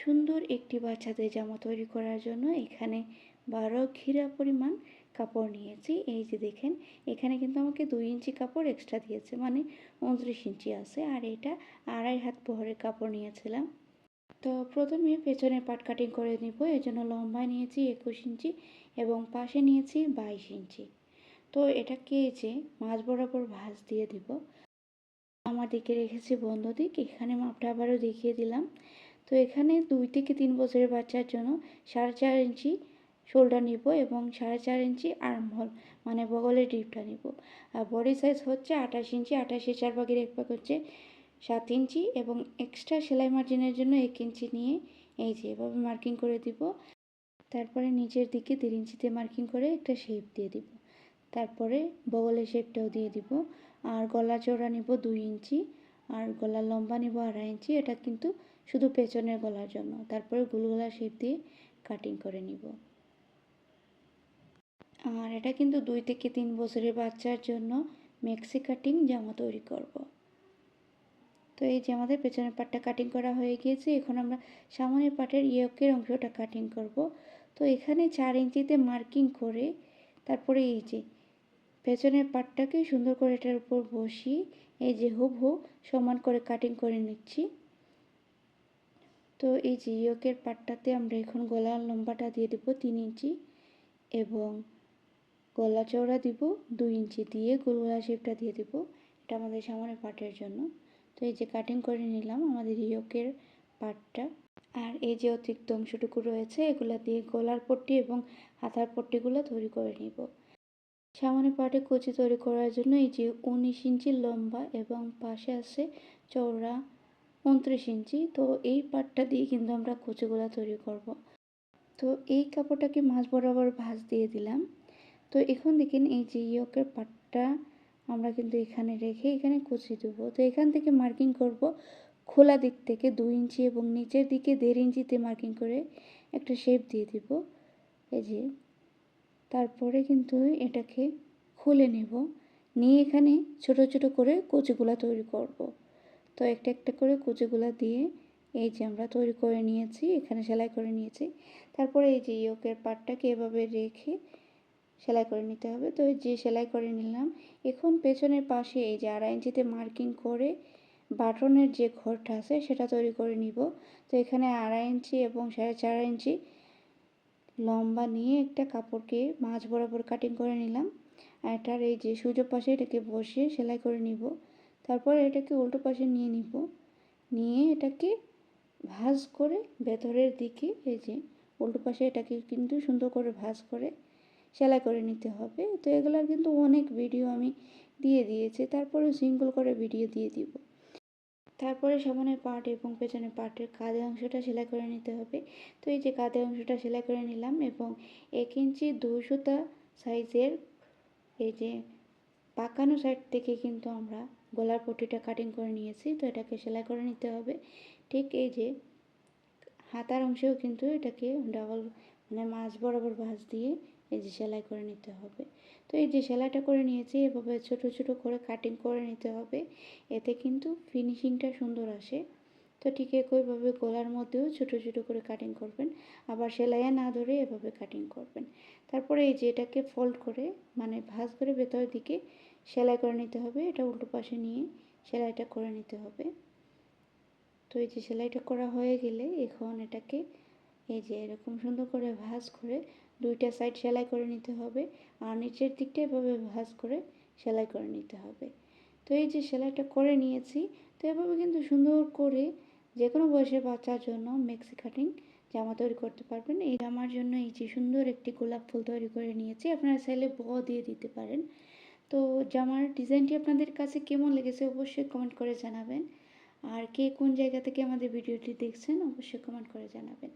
সুন্দর একটি বাচ্চাদের জামা তৈরি করার জন্য এখানে বারো ঘিরা পরিমাণ কাপড় নিয়েছি। এই যে দেখেন, এখানে কিন্তু আমাকে দুই ইঞ্চি কাপড় এক্সট্রা দিয়েছে মানে উনত্রিশ ইঞ্চি আছে, আর এটা আড়াই হাত বহরের কাপড় নিয়েছিলাম। তো প্রথমে পেছনে পাট কাটিং করে নিব, এই জন্য লম্বায় নিয়েছি একুশ ইঞ্চি এবং পাশে নিয়েছি বাইশ ইঞ্চি। তো এটাকে যে মাঝ বরাবর ভাঁজ দিয়ে দিব। আমার দিকে রেখেছি বন্ধ দিক, এখানে মাপটা আবারও দেখিয়ে দিলাম। তো এখানে দুই থেকে তিন বছরের বাচ্চার জন্য সাড়ে চার ইঞ্চি শোল্ডার নিব এবং সাড়ে চার ইঞ্চি আর্মহল মানে বগলের ডিপটা নিব। আর বডি সাইজ হচ্ছে আঠাশ ইঞ্চি আঠাশে চার ভাগের এক ভাগ হচ্ছে সাত ইঞ্চি এবং এক্সট্রা সেলাই মার্জিনের জন্য এক ইঞ্চি নিয়ে এই যে এভাবে মার্কিং করে দিব। তারপরে নিচের দিকে দেড় ইঞ্চিতে মার্কিং করে একটা শেপ দিয়ে দিব। তারপরে বগলের শেপটাও দিয়ে দিব। আর গলা চওড়া নিব দুই ইঞ্চি, আর গলার লম্বা নিব আড়াই ইঞ্চি, এটা কিন্তু শুধু পেছনের গলার জন্য তারপরে গুলগলা শেপ দিয়ে কাটিং করে নিব আর এটা কিন্তু দুই থেকে তিন বছরের বাচ্চার জন্য মেক্সি কাটিং জামা তৈরি করব। তো এই যে আমাদের পেছনের পাটটা কাটিং করা হয়ে গিয়েছে, এখন আমরা সামনের পাটের ইয়কের অংশটা কাটিং করব। তো এখানে চার ইঞ্চিতে মার্কিং করে তারপরে এই যে পেছনের পাটটাকে সুন্দর করে এটার উপর বসিয়ে, এই যে হুবহু সমান করে কাটিং করে নিচ্ছি তো এই ইয়কের পাটটাতে আমরা এখন গলার লম্বাটা দিয়ে দেবো তিন ইঞ্চি এবং গলা চওড়া দিব দুই ইঞ্চি দিয়ে গোলগলা শেপটা দিয়ে দিব। এটা আমাদের সামনে পাটের জন্য। তো এই যে কাটিং করে নিলাম আমাদের ইয়কের পাটটা। আর এই যে অতিরিক্ত অংশটুকু রয়েছে, এগুলা দিয়ে গলার পট্টি এবং হাতার পট্টিগুলো তৈরি করে নিব। সামনে পাটে কুচি তৈরি করার জন্য এই যে উনিশ ইঞ্চি লম্বা এবং পাশে আছে চওড়া উনত্রিশ ইঞ্চি। তো এই পাটটা দিয়ে কিন্তু আমরা কুচিগুলো তৈরি করব। তো এই কাপড়টাকে মাঝ বরাবর ভাঁজ দিয়ে দিলাম। তো এখন দেখেন এই যে ইয়কের পাটটা আমরা কিন্তু এখানে রেখে এখানে কুচি দেবো। তো এখান থেকে মার্কিং করব খোলা দিক থেকে দুই ইঞ্চি এবং নিচের দিকে দেড় ইঞ্চিতে মার্কিং করে একটা শেপ দিয়ে দিব। এই যে তারপরে কিন্তু এটাকে খুলে নেব। নিয়ে এখানে ছোট ছোট করে কুচিগুলা তৈরি করব। তো একটা একটা করে কুচিগুলা দিয়ে এই যে আমরা তৈরি করে নিয়েছি, এখানে সেলাই করে নিয়েছি। তারপরে এই যে ইয়োকের পাটটাকে এভাবে রেখে সেলাই করে নিতে হবে। তো যে সেলাই করে নিলাম, এখন পেছনের পাশে এই যে আড়াই ইঞ্চিতে মার্কিং করে বাটনের যে ঘরটা আছে সেটা তৈরি করে নিব। তো এখানে আড়াই ইঞ্চি এবং সাড়ে চার ইঞ্চি লম্বা নিয়ে একটা কাপড়কে মাঝ বরাবর কাটিং করে নিলাম। আর এটার এই যে সুযোগ পাশে এটাকে বসিয়ে সেলাই করে নিব। তারপর এটাকে উল্টো পাশে নিয়ে নিব। নিয়ে এটাকে ভাঁজ করে ভেতরের দিকে এই যে উল্টো পাশে এটাকে কিন্তু সুন্দর করে ভাঁজ করে সেলাই করে নিতে হবে। তো এগুলার কিন্তু অনেক ভিডিও আমি দিয়ে দিয়েছি। তারপরে সিঙ্গল করে ভিডিও দিয়ে দিব। তারপরে সামনে পার্ট এবং পেছনে পার্টের কাঁধে অংশটা সেলাই করে নিতে হবে। তো এই যে কাঁধে অংশটা সেলাই করে নিলাম এবং এক ইঞ্চি সুতা সাইজের এই যে পাকানো সাইড থেকে কিন্তু আমরা গলার পটিটা কাটিং করে নিয়েছি, তো এটাকে সেলাই করে নিতে হবে। ঠিক এই যে হাতার অংশেও কিন্তু এটাকে ডাবল মানে মাছ বরাবর ভাঁজ দিয়ে এই যে সেলাই করে নিতে হবে। তো এই যে সেলাইটা করে নিয়েছি, এভাবে ছোট ছোট করে কাটিং করে নিতে হবে। এতে কিন্তু ফিনিশিংটা সুন্দর আসে। তো ঠিক একইভাবে গলার মধ্যেও ছোট ছোট করে কাটিং করবেন, আবার সেলাইয়ে না ধরে এভাবে কাটিং করবেন। তারপরে এই যে এটাকে ফোল্ড করে মানে ভাঁজ করে ভেতরের দিকে সেলাই করে নিতে হবে, এটা উল্টো পাশে নিয়ে সেলাইটা করে নিতে হবে। তো এই যে সেলাইটা করা হয়ে গেলে এখন এটাকে এই যে এরকম সুন্দর করে ভাঁজ করে দুইটা সাইড সেলাই করে নিতে হবে আর নিচের দিকটা এভাবে ভাঁজ করে সেলাই করে নিতে হবে। তো এই যে সেলাইটা করে নিয়েছি, তো এভাবে কিন্তু সুন্দর করে যে কোনো বয়সের বাচ্চার জন্য মেক্সি কাটিং জামা তৈরি করতে পারবেন। এই জামার জন্য এই যে সুন্দর একটি গোলাপ ফুল তৈরি করে নিয়েছি, আপনারা চাইলে ব দিয়ে দিতে পারেন। তো জামার ডিজাইনটি আপনাদের কাছে কেমন লেগেছে অবশ্যই কমেন্ট করে জানাবেন। আর কে কোন জায়গা থেকে আমাদের ভিডিওটি দেখছেন অবশ্যই কমেন্ট করে জানাবেন।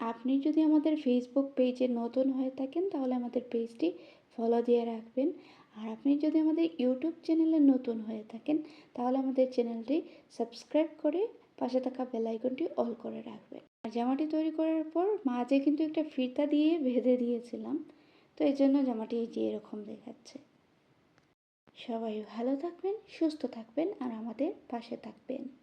আপনি যদি আমাদের ফেসবুক পেজে নতুন হয়ে থাকেন তাহলে আমাদের পেজটি ফলো দিয়ে রাখবেন। আর আপনি যদি আমাদের ইউটিউব চ্যানেলে নতুন হয়ে থাকেন তাহলে আমাদের চ্যানেলটি সাবস্ক্রাইব করে পাশে থাকা বেলাইকনটি অল করে রাখবেন। আর জামাটি তৈরি করার পর মাঝে কিন্তু একটা ফিতা দিয়ে বেঁধে দিয়েছিলাম। তো এই জন্য জামাটি এই যে এরকম দেখাচ্ছে। সবাই ভালো থাকবেন সুস্থ থাকবেন আর আমাদের পাশে থাকবেন।